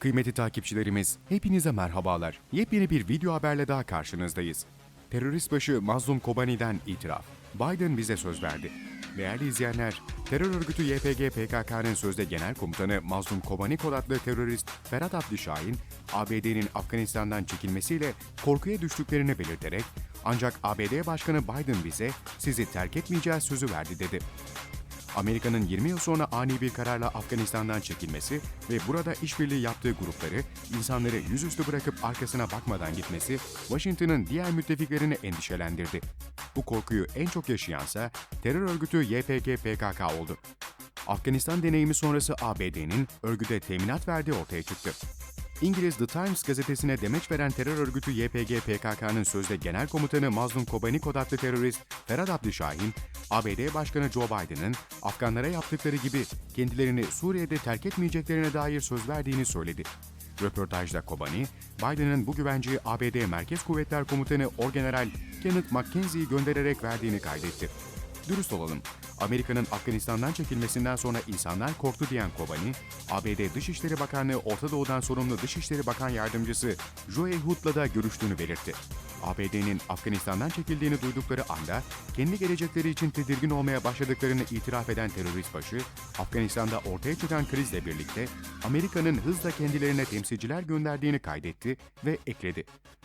Kıymetli takipçilerimiz, hepinize merhabalar. Yepyeni bir video haberle daha karşınızdayız. Terörist başı Mazlum Kobani'den itiraf. Biden bize söz verdi. Değerli izleyenler, terör örgütü YPG PKK'nın sözde genel komutanı Mazlum Kobani kod terörist Ferhat Abdi Şahin, ABD'nin Afganistan'dan çekilmesiyle korkuya düştüklerini belirterek, ancak ABD Başkanı Biden bize sizi terk etmeyeceğiz sözü verdi dedi. Amerika'nın 20 yıl sonra ani bir kararla Afganistan'dan çekilmesi ve burada işbirliği yaptığı grupları insanları yüzüstü bırakıp arkasına bakmadan gitmesi Washington'ın diğer müttefiklerini endişelendirdi. Bu korkuyu en çok yaşayansa terör örgütü YPG PKK oldu. Afganistan deneyimi sonrası ABD'nin örgüte teminat verdiği ortaya çıktı. İngiliz The Times gazetesine demeç veren terör örgütü YPG PKK'nın sözde genel komutanı Mazlum Kobani kod adlı terörist Ferhat Abdi Şahin, ABD Başkanı Joe Biden'ın Afganlara yaptıkları gibi kendilerini Suriye'de terk etmeyeceklerine dair söz verdiğini söyledi. Röportajda Kobani, Biden'ın bu güvenceyi ABD Merkez Kuvvetler Komutanı Orgeneral Kenneth McKenzie'yi göndererek verdiğini kaydetti. Dürüst olalım, Amerika'nın Afganistan'dan çekilmesinden sonra insanlar korktu diyen Kobani, ABD Dışişleri Bakanlığı Orta Doğu'dan sorumlu Dışişleri Bakan Yardımcısı Joe Hood'la da görüştüğünü belirtti. ABD'nin Afganistan'dan çekildiğini duydukları anda kendi gelecekleri için tedirgin olmaya başladıklarını itiraf eden terörist başı, Afganistan'da ortaya çıkan krizle birlikte Amerika'nın hızla kendilerine temsilciler gönderdiğini kaydetti ve ekledi.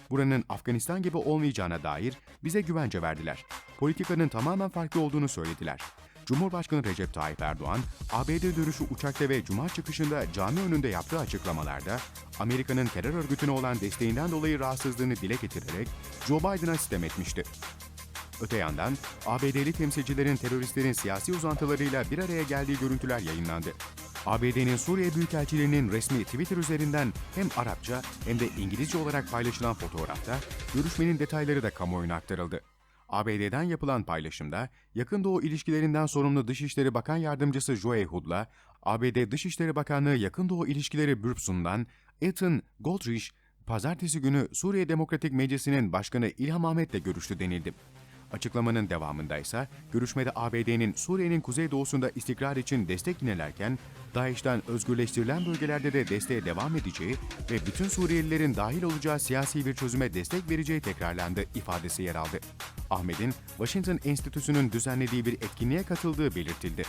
Buranın Afganistan gibi olmayacağına dair bize güvence verdiler. Politikanın tamamen farklı olduğunu söylediler. Cumhurbaşkanı Recep Tayyip Erdoğan, ABD dönüşü uçakta ve cuma çıkışında cami önünde yaptığı açıklamalarda Amerika'nın terör örgütüne olan desteğinden dolayı rahatsızlığını dile getirerek Joe Biden'a sitem etmişti. Öte yandan ABD'li temsilcilerin teröristlerin siyasi uzantılarıyla bir araya geldiği görüntüler yayınlandı. ABD'nin Suriye Büyükelçiliği'nin resmi Twitter üzerinden hem Arapça hem de İngilizce olarak paylaşılan fotoğrafta görüşmenin detayları da kamuoyuna aktarıldı. ABD'den yapılan paylaşımda Yakın Doğu ilişkilerinden sorumlu Dışişleri Bakan Yardımcısı Joe Hood'la ABD Dışişleri Bakanlığı Yakın Doğu İlişkileri Bürosu'ndan Ethan Goldrich, pazartesi günü Suriye Demokratik Meclisi'nin Başkanı İlham Ahmet'le görüştü denildi. Açıklamanın devamında ise görüşmede ABD'nin Suriye'nin kuzeydoğusunda istikrar için destek yinelerken DAEŞ'ten özgürleştirilen bölgelerde de desteğe devam edeceği ve bütün Suriyelilerin dahil olacağı siyasi bir çözüme destek vereceği tekrarlandı ifadesi yer aldı. Ahmet'in Washington Enstitüsü'nün düzenlediği bir etkinliğe katıldığı belirtildi.